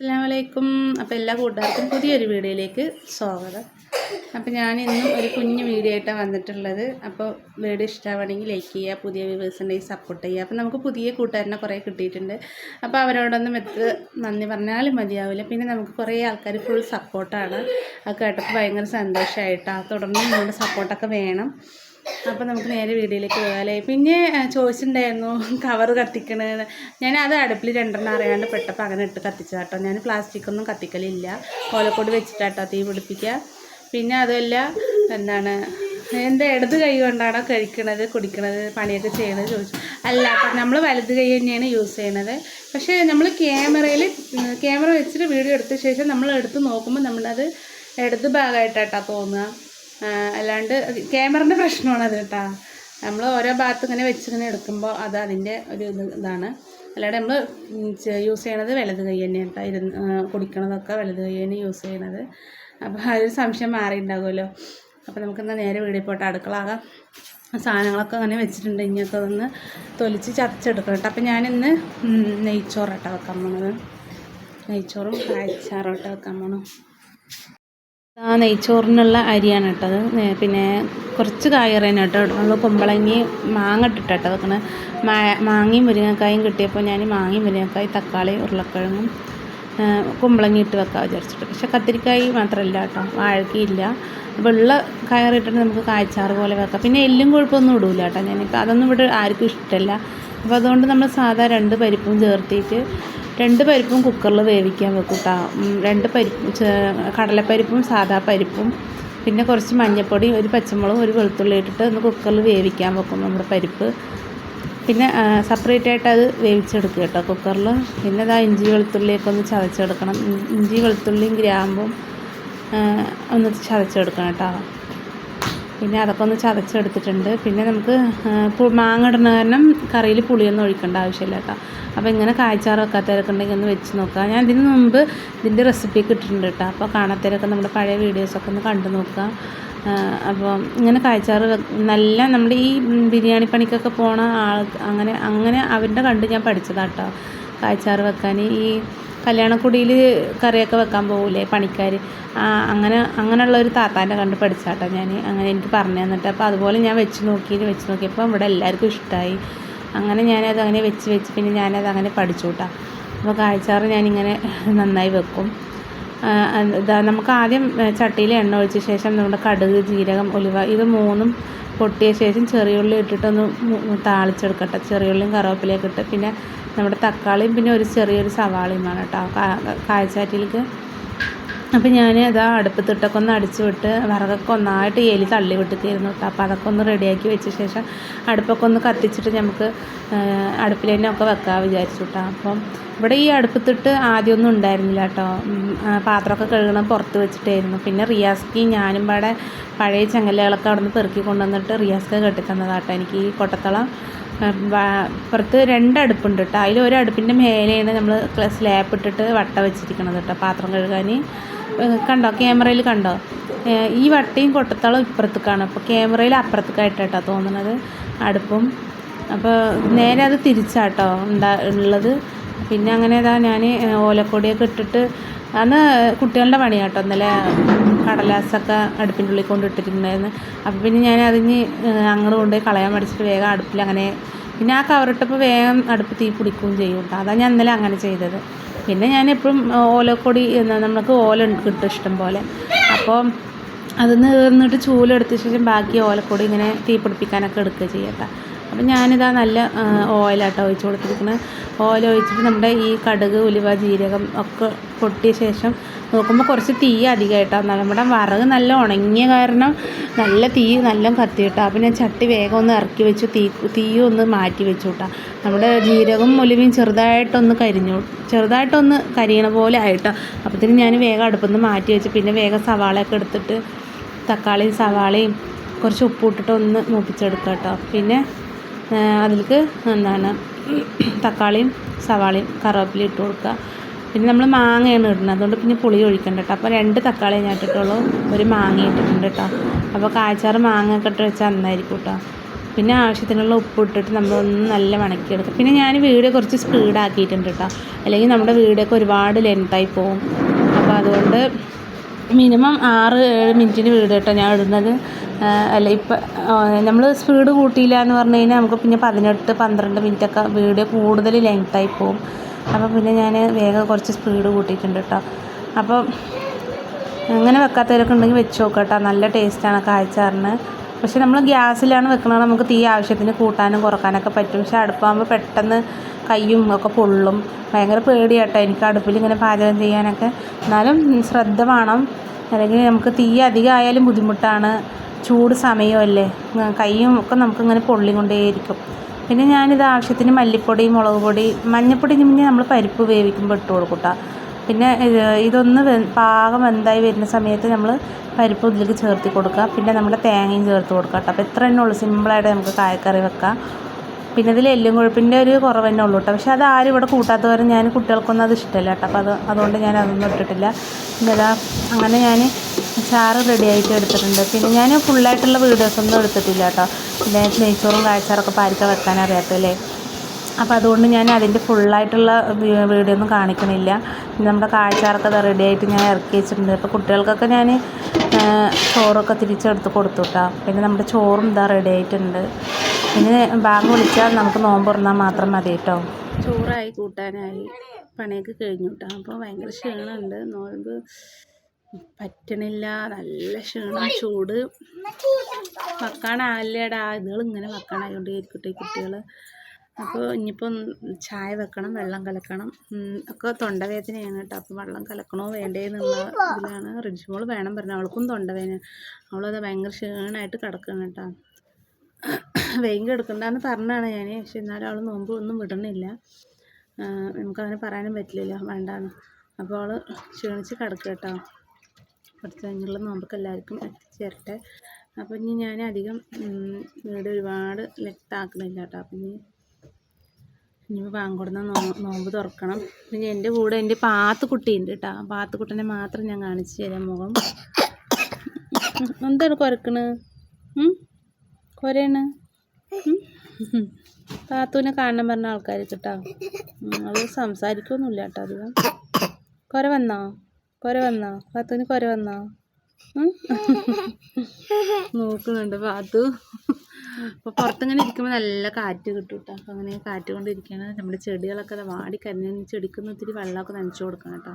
അസ്സാമലൈക്കും അപ്പോൾ എല്ലാ കൂട്ടുകാർക്കും പുതിയൊരു വീഡിയോയിലേക്ക് സ്വാഗതം. അപ്പോൾ ഞാൻ ഇന്നും ഒരു കുഞ്ഞു വീഡിയോ ആയിട്ടാണ് വന്നിട്ടുള്ളത്. അപ്പോൾ വീഡിയോ ഇഷ്ടമാണെങ്കിൽ ലൈക്ക് ചെയ്യുക പുതിയ വ്യൂവേഴ്സ് ഉണ്ടെങ്കിൽ സപ്പോർട്ട് ചെയ്യുക. അപ്പോൾ നമുക്ക് പുതിയ കൂട്ടുകാരനെ കുറേ കിട്ടിയിട്ടുണ്ട്. അപ്പോൾ അവരോടൊന്നും എത്ര നന്ദി പറഞ്ഞാലും മതിയാവില്ല. പിന്നെ നമുക്ക് കുറേ ആൾക്കാർ ഫുൾ സപ്പോർട്ടാണ് അത് കേട്ടപ്പോൾ ഭയങ്കര സന്തോഷമായിട്ടാണ് തുടർന്ന് നിങ്ങളുടെ സപ്പോർട്ടൊക്കെ വേണം. അപ്പോൾ നമുക്ക് നേരെ വീഡിയോയിലേക്ക് പോകാമല്ലേ പിന്നെ ചോദിച്ചിട്ടുണ്ടായിരുന്നു കവർ കത്തിക്കണത് ഞാൻ അത് അടുപ്പിൽ രണ്ടെണ്ണം അറിയാണ്ട് പെട്ടപ്പോൾ അങ്ങനെ ഇട്ട് കത്തിച്ചതാട്ടോ. ഞാൻ പ്ലാസ്റ്റിക് ഒന്നും കത്തിക്കലില്ല. കോലക്കോട് വെച്ചിട്ടാട്ടോ തീ പിടിപ്പിക്കുക പിന്നെ അതുമല്ല എന്താണ് എന്റെ ഇടത് കൈ കൊണ്ടാണോ കഴിക്കണത് കുടിക്കണത് പണിയൊക്കെ ചെയ്യണത് ചോദിച്ചു. അല്ല അപ്പം നമ്മൾ വലത് കൈ തന്നെയാണ് യൂസ് ചെയ്യണത്. പക്ഷേ നമ്മൾ ക്യാമറയിൽ ക്യാമറ വെച്ചിട്ട് വീഡിയോ എടുത്ത ശേഷം നമ്മൾ എടുത്ത് നോക്കുമ്പോൾ നമ്മളത് ഇടത് ഭാഗമായിട്ടാട്ടോ തോന്നുക അല്ലാണ്ട് ക്യാമറന്റെ പ്രശ്നമാണ് അത് കേട്ടോ. നമ്മൾ ഓരോ ഭാഗത്ത് ഇങ്ങനെ വെച്ചിങ്ങനെ എടുക്കുമ്പോൾ അത് അതിന്റെ ഒരു ഇത് ഇതാണ്. അല്ലാണ്ട് നമ്മൾ യൂസ് ചെയ്യണത് വലത് കൈ തന്നെയാണ് കേട്ടോ. ഇരുന്ന് കുടിക്കണതൊക്കെ വലത് കൈ തന്നെ യൂസ് ചെയ്യണത്. അപ്പോൾ ആ ഒരു സംശയം മാറിയിട്ടുണ്ടാകുമല്ലോ. അപ്പോൾ നമുക്കെന്നാൽ നേരെ വീടിൽ പോയിട്ട് അടുക്കളാകാം. സാധനങ്ങളൊക്കെ അങ്ങനെ വെച്ചിട്ടുണ്ട്. ഇനിയൊക്കെ ഒന്ന് തൊലിച്ച് ചതച്ചെടുക്കണം കേട്ടോ. അപ്പോൾ ഞാനിന്ന് നെയ്ച്ചോറ് നെയ്ച്ചോറാട്ടോ വെക്കാൻ പോണത്. നെയ്ച്ചോറും അയച്ചാറോട്ട് വെക്കാൻ പോണു. ആ നെയ്ച്ചോറിനുള്ള അരിയാണ് ഇട്ടത് പിന്നെ കുറച്ച് കായറേനെ കേട്ടോ. നമ്മൾ കുമ്പളങ്ങി മാങ്ങ ഇട്ടിട്ടോ വെക്കണത് മാ മാങ്ങയും മുരിങ്ങക്കായും കിട്ടിയപ്പോൾ ഞാൻ മാങ്ങയും മുരിങ്ങക്കായും തക്കാളി ഉരുളക്കിഴങ്ങും കുമ്പളങ്ങി ഇട്ട് വെക്കാൻ വിചാരിച്ചിട്ട്. പക്ഷെ കത്തിരിക്കായി മാത്രമല്ല കേട്ടോ. വാഴക്കയില്ല വെള്ള കയറിയിട്ടിട്ട് നമുക്ക് കായച്ചാറ് പോലെ വെക്കാം. പിന്നെ എല്ലും കൊഴുപ്പൊന്നും ഇടൂല കേട്ടോ. ഞാനിപ്പോൾ അതൊന്നും ഇവിടെ ആർക്കും ഇഷ്ടമല്ല അപ്പോൾ അതുകൊണ്ട് നമ്മൾ സാധാ രണ്ട് പരിപ്പും ചേർത്തിട്ട് രണ്ട് പരിപ്പും കുക്കറിൽ വേവിക്കാൻ വെക്കും കേട്ടോ രണ്ട് പരിപ്പ് കടലപ്പരിപ്പും സാദാ പരിപ്പും പിന്നെ കുറച്ച് മഞ്ഞൾപ്പൊടി ഒരു പച്ചമുളകും ഒരു വെളുത്തുള്ളി ഇട്ടിട്ട് ഒന്ന് കുക്കറിൽ വേവിക്കാൻ വെക്കും നമ്മുടെ പരിപ്പ്. പിന്നെ സെപ്പറേറ്റ് ആയിട്ട് അത് വേവിച്ചെടുക്കുക കേട്ടോ കുക്കറിൽ പിന്നെ അതാ ഇഞ്ചി വെളുത്തുള്ളിയൊക്കെ ഒന്ന് ചതച്ചെടുക്കണം. ഇഞ്ചി വെളുത്തുള്ളിയും ഗ്രാമ്പും ഒന്ന് ചതച്ചെടുക്കണം കേട്ടോ. പിന്നെ അതൊക്കെ ഒന്ന് ചതച്ചെടുത്തിട്ടുണ്ട്. പിന്നെ നമുക്ക് മാങ്ങ ഇടുന്ന കാരണം കറിയിൽ പുളിയൊന്നും ഒഴിക്കേണ്ട ആവശ്യമില്ല കേട്ടോ. അപ്പോൾ ഇങ്ങനെ കായ്ച്ചാറ് വെക്കാത്തവരൊക്കെ ഉണ്ടെങ്കിൽ ഒന്ന് വെച്ച് നോക്കുക. ഞാൻ ഇതിന് മുമ്പ് ഇതിന്റെ റെസിപ്പി ഇട്ടിട്ടുണ്ട് കേട്ടോ. അപ്പോൾ കാണാത്തവരൊക്കെ നമ്മുടെ പഴയ വീഡിയോസൊക്കെ ഒന്ന് കണ്ടു നോക്കുക. അപ്പോൾ ഇങ്ങനെ കാഴ്ചാറ് നല്ല നമ്മുടെ ഈ ബിരിയാണി പണിക്കൊക്കെ പോണ ആൾ അങ്ങനെ അങ്ങനെ അവരുടെ കണ്ട് ഞാൻ പഠിച്ചതാട്ടോ കാഴ്ചാറ് വെക്കാൻ ഈ കല്യാണക്കുടിയിൽ കറിയൊക്കെ വെക്കാൻ പോകില്ലേ പണിക്കാർ. അങ്ങനെ അങ്ങനെയുള്ള ഒരു താത്താന്റെ കണ്ട് പഠിച്ചാട്ടോ ഞാൻ. അങ്ങനെ എനിക്ക് പറഞ്ഞു തന്നിട്ട് അപ്പോൾ അതുപോലെ ഞാൻ വെച്ച് നോക്കി വെച്ച് നോക്കിയപ്പോൾ ഇവിടെ എല്ലാവർക്കും ഇഷ്ടമായി. അങ്ങനെ ഞാനത് അങ്ങനെ വെച്ച് വെച്ച് പിന്നെ ഞാനത് അങ്ങനെ പഠിച്ചു അപ്പോൾ കാഴ്ചാറ് ഞാനിങ്ങനെ നന്നായി വെക്കും. നമുക്ക് ആദ്യം ചട്ടിയിൽ എണ്ണ ഒഴിച്ച ശേഷം നമ്മുടെ കടുക് ജീരകം ഉലുവ ഇത് മൂന്നും പൊട്ടിയ ശേഷം ചെറിയുള്ളി ഇട്ടിട്ടൊന്ന് താളിച്ചെടുക്കട്ടെ. ചെറിയുള്ളിയും കറിവേപ്പിലയൊക്കെ ഇട്ട്. പിന്നെ നമ്മുടെ തക്കാളിയും പിന്നെ ഒരു ചെറിയൊരു സവാളയുമാണ് കേട്ടോ. കാ- കായച്ചാറ്റിലേക്ക് അപ്പം ഞാൻ അതാ അടുപ്പത്തിട്ടൊക്കെ ഒന്ന് അടിച്ചു വിട്ട് വിറകൊക്കെ ഒന്നായിട്ട് എലി തള്ളി വിട്ടിട്ടായിരുന്നു കേട്ടോ അപ്പോൾ അതൊക്കെ ഒന്ന് റെഡിയാക്കി വെച്ച ശേഷം അടുപ്പൊക്കെ ഒന്ന് കത്തിച്ചിട്ട് നമുക്ക് അടുപ്പിൽ തന്നെ ഒക്കെ വെക്കാൻ വിചാരിച്ചു കേട്ടോ അപ്പം ഇവിടെ ഈ അടുപ്പത്തിട്ട് ആദ്യമൊന്നും ഉണ്ടായിരുന്നില്ല കേട്ടോ പാത്രമൊക്കെ കഴുകണം പുറത്ത് വെച്ചിട്ടായിരുന്നു. പിന്നെ റിയാസ്ക്ക് ഞാനും പാടെ പഴയ ചങ്ങലകളൊക്കെ അവിടെ നിന്ന് പെറുക്കി കൊണ്ടുവന്നിട്ട് റിയാസ്ക്ക് കെട്ടിത്തന്നതാട്ടോ എനിക്ക് ഈ കൊട്ടത്തളം. പുറത്ത് രണ്ട് അടുപ്പുണ്ട് കേട്ടോ അതിൽ ഒരു അടുപ്പിന്റെ മേലെയാണ് നമ്മൾ സ്ലാപ്പ് ഇട്ടിട്ട് വട്ട വെച്ചിരിക്കണത് കേട്ടോ പാത്രം കഴുകാൻ കണ്ടോ? ക്യാമറയിൽ കണ്ടോ? ഈ വട്ടയും കൊട്ടത്താളും ഇപ്പുറത്തേക്കാണ്. അപ്പോൾ ക്യാമറയിൽ അപ്പുറത്തേക്കായിട്ടാട്ടോ തോന്നുന്നത് അടുപ്പും. അപ്പോൾ നേരെ അത് തിരിച്ചാട്ടോ ഉണ്ടാ ഉള്ളത്. പിന്നെ അങ്ങനെ ഇതാ ഞാൻ ഓലക്കൊടിയൊക്കെ ഇട്ടിട്ട് അന്ന് കുട്ടികളുടെ പണി കേട്ടോ ഇന്നലെ കടലാസൊക്കെ അടുപ്പിന്റെ ഉള്ളിൽ കൊണ്ട് ഇട്ടിട്ടുണ്ടായിരുന്നു. അപ്പോൾ പിന്നെ ഞാൻ അതിന് അങ്ങോട്ട് കൊണ്ടുപോയി കളയാൻ മടിച്ചിട്ട് വേഗം അടുപ്പിൽ അങ്ങനെ പിന്നെ ആ കവറിട്ടപ്പോൾ വേഗം അടുപ്പ് തീ പിടിക്കുകയും ചെയ്യും കേട്ടോ. അതാണ് ഞാൻ ഇന്നലെ അങ്ങനെ ചെയ്തത്. പിന്നെ ഞാൻ എപ്പോഴും ഓലക്കൊടി നമുക്ക് ഓല കിട്ടും ഇഷ്ടം പോലെ. അപ്പോൾ അത് നീർന്നിട്ട് ചൂലെടുത്ത ശേഷം ബാക്കി ഓലക്കൊടി ഇങ്ങനെ തീ പിടിപ്പിക്കാനൊക്കെ എടുക്കുക ചെയ്യട്ടെ. അപ്പം ഞാനിതാ നല്ല ഓയിലാട്ടോ ഒഴിച്ച് കൊടുത്തിരിക്കുന്നത് ഓയിൽ ഒഴിച്ചിട്ട് നമ്മുടെ ഈ കടുക് ഉലുവ ജീരകം ഒക്കെ പൊട്ടിയ ശേഷം നോക്കുമ്പോൾ കുറച്ച് തീ അധികമായിട്ടാണ് നമ്മുടെ വറക് നല്ല ഉണങ്ങിയ കാരണം നല്ല തീ നല്ല കത്തി കേട്ടോ അപ്പം ഞാൻ ചട്ടി വേഗം ഒന്ന് ഇറക്കി വെച്ചു. തീ തീയും ഒന്ന് മാറ്റി വെച്ചു കിട്ടാം നമ്മുടെ ജീരകം ഉലുവയും ചെറുതായിട്ടൊന്ന് കരിഞ്ഞു ചെറുതായിട്ടൊന്ന് കരിയണ പോലെ ആയിട്ടോ. അപ്പത്തിന് ഞാൻ വേഗം അടുപ്പിൽ മാറ്റി വെച്ച്. പിന്നെ വേഗം സവാളയൊക്കെ എടുത്തിട്ട് തക്കാളിയും സവാളയും കുറച്ച് ഉപ്പ് ഇട്ടിട്ട് ഒന്ന് മൂപ്പിച്ചെടുക്കാം കേട്ടോ പിന്നെ അതിലേക്ക് എന്താണ് തക്കാളിയും സവാളയും കറിവേപ്പിലയും ഇട്ട് കൊടുക്കുക. പിന്നെ നമ്മൾ മാങ്ങയാണ് ഇടുന്നത്. അതുകൊണ്ട് പിന്നെ പുളി ഒഴിക്കണ്ട കേട്ടോ അപ്പോൾ രണ്ട് തക്കാളി ഞാൻ ഇട്ടിട്ടുള്ളൂ. ഒരു മാങ്ങ ഇട്ടിട്ടുണ്ട് കേട്ടോ അപ്പോൾ കായച്ചാറ് മാങ്ങ ഒക്കെ ഇട്ട് വെച്ചാൽ നന്നായിരിക്കും കേട്ടോ പിന്നെ ആവശ്യത്തിനുള്ള ഉപ്പ് ഇട്ടിട്ട് നമ്മളൊന്ന് നല്ല മണക്കിയെടുക്കുക പിന്നെ ഞാൻ വീഡിയോ കുറച്ച് സ്പീഡാക്കിയിട്ടുണ്ട് കേട്ടോ അല്ലെങ്കിൽ നമ്മുടെ വീഡിയോ ഒക്കെ ഒരുപാട് ലെങ്തായി പോകും. അപ്പോൾ അതുകൊണ്ട് മിനിമം ആറ് ഏഴ് മിനിറ്റിന് വീഡിയോ കേട്ടോ ഞാൻ ഇടുന്നത്. അല്ല ഇപ്പം നമ്മൾ സ്പീഡ് കൂട്ടിയില്ല എന്ന് പറഞ്ഞു കഴിഞ്ഞാൽ നമുക്ക് പിന്നെ പതിനെട്ട് പന്ത്രണ്ട് മിനിറ്റൊക്കെ വീഡിയോ കൂടുതൽ ലെങ്തായി പോകും അപ്പോൾ പിന്നെ ഞാൻ വേഗം കുറച്ച് സ്പീഡ് കൂട്ടിയിട്ടുണ്ട് കേട്ടോ അപ്പോൾ അങ്ങനെ വെക്കാത്തവരൊക്കെ ഉണ്ടെങ്കിൽ വെച്ച് നോക്കാം കേട്ടോ നല്ല ടേസ്റ്റാണ് കാഴ്ചാറിന് പക്ഷേ നമ്മൾ ഗ്യാസിലാണ് വെക്കുന്നത് നമുക്ക് തീ ആവശ്യത്തിന് കൂട്ടാനും കുറക്കാനൊക്കെ പറ്റും. പക്ഷെ അടുപ്പാകുമ്പോൾ പെട്ടെന്ന് കയ്യും ഒക്കെ പൊള്ളും. ഭയങ്കര പേടിയാട്ടോ. എനിക്ക് അടുപ്പിൽ ഇങ്ങനെ പാചകം ചെയ്യാനൊക്കെ. എന്നാലും ശ്രദ്ധ വേണം. അല്ലെങ്കിൽ നമുക്ക് തീ അധികം ആയാലും ബുദ്ധിമുട്ടാണ്. ചൂട് സമയമല്ലേ? കൈയും ഒക്കെ നമുക്കിങ്ങനെ പൊള്ളിക്കൊണ്ടേയിരിക്കും. പിന്നെ ഞാനിത് ആവശ്യത്തിന് മല്ലിപ്പൊടി മുളക് പൊടി മഞ്ഞൾപ്പൊടി പിന്നെ നമ്മൾ പരിപ്പ് വേവിക്കുമ്പോൾ ഇട്ട് കൊടുക്കും പിന്നെ ഇതൊന്ന് പാകം വെന്തായി വരുന്ന സമയത്ത് നമ്മൾ പരിപ്പ് ഇതിലേക്ക് ചേർത്തി കൊടുക്കുക. പിന്നെ നമ്മുടെ തേങ്ങയും ചേർത്ത് കൊടുക്കുക കേട്ടോ. അപ്പോൾ ഇത്ര തന്നെ ഉള്ളൂ. സിമ്പിളായിട്ട് നമുക്ക് കായക്കറി വെക്കാം. പിന്നെ ഇതിൽ എല്ലും കൊഴുപ്പിന്റെ ഒരു കുറവ് തന്നെ ഉള്ളൂ കേട്ടോ. പക്ഷേ അത് ആരും ഇവിടെ കൂട്ടാത്തവരും ഞാൻ കുട്ടികൾക്കൊന്നും അത് ഇഷ്ടമല്ല കേട്ടോ. അപ്പോൾ അത് അതുകൊണ്ട് ഞാൻ അതൊന്നും ഇട്ടിട്ടില്ല. പിന്നെ അങ്ങനെ ഞാൻ ചാറ് റെഡി ആയിട്ട് എടുത്തിട്ടുണ്ട്. പിന്നെ ഞാൻ ഫുള്ളായിട്ടുള്ള വീഡിയോസ് ഒന്നും എടുത്തിട്ടില്ല കേട്ടോ. പിന്നെ നെയ്ച്ചോറും കാഴ്ചാറൊക്കെ പാരിക്ക വെക്കാൻ അറിയാത്തല്ലേ അപ്പോൾ അതുകൊണ്ട് ഞാൻ അതിന്റെ ഫുള്ളായിട്ടുള്ള വീഡിയോ ഒന്നും കാണിക്കണില്ല. നമ്മുടെ കാഴ്ചാറൊക്കെ അത് റെഡി ആയിട്ട് ഞാൻ ഇറക്കി വെച്ചിട്ടുണ്ട്. അപ്പോൾ കുട്ടികൾക്കൊക്കെ ഞാൻ ചോറൊക്കെ തിരിച്ചെടുത്ത് കൊടുത്തു കേട്ടോ. പിന്നെ നമ്മുടെ ചോറും ഇതാ റെഡി ആയിട്ടുണ്ട്. പിന്നെ ബാങ്ക് വിളിച്ചാൽ നമുക്ക് നോമ്പ് തുറന്നാൽ മാത്രം മതി കേട്ടോ. ചോറായി കൂട്ടാനായി. പണിയൊക്കെ കഴിഞ്ഞു കേട്ടോ. അപ്പോൾ ഭയങ്കര ക്ഷീണമുണ്ട്. നോമ്പ് പറ്റണില്ല. നല്ല ക്ഷീണം ചൂട്. വെക്കാനാവില്ലേടാ ഇതുകൾ ഇങ്ങനെ വെക്കാനായോണ്ടേയിരിക്കട്ടെ കുട്ടികൾ അപ്പോൾ ഇനിയിപ്പം ചായ വെക്കണം വെള്ളം കലക്കണം. ഒക്കെ തൊണ്ടവേദനയാണ് കേട്ടോ. അപ്പം വെള്ളം കലക്കണോ വേണ്ടേ എന്നുള്ള ഇതിലാണ്. റിജിമോൾ വേണം പറഞ്ഞു. അവൾക്കും തൊണ്ടവേദന. അവളത് ഭയങ്കര ക്ഷീണമായിട്ട് കിടക്കുകയാണ് കേട്ടോ. വെയിൽ എടുക്കണ്ടെന്ന് പറഞ്ഞാണ് ഞാൻ പക്ഷെ എന്നാലും അവൾ നോമ്പ് ഒന്നും വിടണില്ല. നമുക്കങ്ങനെ പറയാനും പറ്റില്ലല്ലോ. വേണ്ടാന്ന്. അപ്പോൾ അവൾ ക്ഷീണിച്ച് കിടക്കുക കേട്ടോ. കുറച്ച് കഴിഞ്ഞുള്ള നോമ്പൊക്കെ എല്ലാവർക്കും എത്തിച്ചേരട്ടെ. അപ്പോൾ ഇനി ഞാൻ അധികം വീട് ഒരുപാട് ലെട്ടാക്കണില്ല കേട്ടോ. അപ്പം ഇനി ഇനി പാങ്കൊടുന്ന നോ നോമ്പ് തുറക്കണം. പിന്നെ എന്റെ കൂടെ എന്റെ പാത്തുക്കുട്ടിയുണ്ട് കേട്ടോ. പാത്തുക്കുട്ടനെ മാത്രം ഞാൻ കാണിച്ചു തരാം മുഖം. എന്താണ് കുരക്കണ്? കുരയാണ്? പാത്തുവിനെ കാണണം പറഞ്ഞ ആൾക്കാർ കേട്ടോ അത് സംസാരിക്കൊന്നുമില്ല കേട്ടോ അധികം. കുര വന്നോ? കുര വന്നോ? പാത്തുവിന് കുര വന്നോ? നോക്കുന്നുണ്ട് പാത്തു. അപ്പോൾ പുറത്തിങ്ങനെ ഇരിക്കുമ്പോൾ നല്ല കാറ്റ് കിട്ടും കേട്ടോ അപ്പോൾ അങ്ങനെ കാറ്റ് കൊണ്ടിരിക്കുകയാണ് നമ്മുടെ ചെടികളൊക്കെ വാടി കരിഞ്ഞ ചെടിക്കൊന്നും ഒത്തിരി വെള്ളമൊക്കെ നനച്ചു കൊടുക്കണം കേട്ടോ.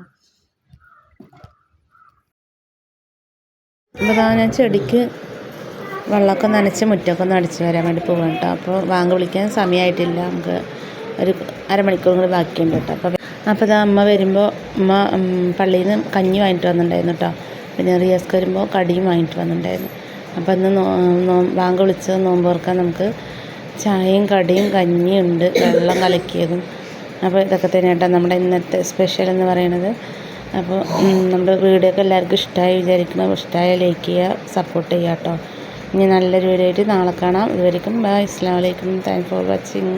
അപ്പോൾ ഞാൻ ചെടിക്ക് വെള്ളമൊക്കെ നനച്ച് മുറ്റമൊക്കെ ഒന്ന് അടിച്ച് വരാൻ വേണ്ടി പോകണം കേട്ടോ അപ്പോൾ വാങ്ങ വിളിക്കാൻ സമയമായിട്ടില്ല നമുക്ക് ഒരു അരമണിക്കൂർ കൂടി ബാക്കിയുണ്ട് കേട്ടോ അപ്പോൾ അപ്പോൾ ഇതാ അമ്മ വരുമ്പോൾ അമ്മ പള്ളിയിൽ നിന്ന് കഞ്ഞി വാങ്ങിയിട്ട് വന്നിട്ടുണ്ടായിരുന്നു കേട്ടോ പിന്നെ റിയാസ്ക്ക് വരുമ്പോൾ കടിയും വാങ്ങിയിട്ട് വന്നിട്ടുണ്ടായിരുന്നു. അപ്പോൾ ഇന്ന് നോ ബാങ്ക് വിളിച്ച് നോമ്പ് നമുക്ക് ചായയും കടിയും കഞ്ഞിയും ഉണ്ട് വെള്ളം കലക്കിയതും. അപ്പോൾ ഇതൊക്കെ തന്നെ കേട്ടോ നമ്മുടെ ഇന്നത്തെ സ്പെഷ്യൽ എന്ന് പറയുന്നത് അപ്പോൾ നമ്മുടെ വീഡിയോ ഒക്കെ എല്ലാവർക്കും ഇഷ്ടമായി വിചാരിക്കണം ഇഷ്ടമായ ലൈക്ക് ചെയ്യുക സപ്പോർട്ട് ചെയ്യുക കേട്ടോ ഇനി നല്ലൊരു വീഡിയോ ആയിട്ട് നാളെ കാണാം. ഇതുവരെയും ബൈ അസ്സാം വലൈക്കും താങ്ക് ഫോർ വാച്ചിങ്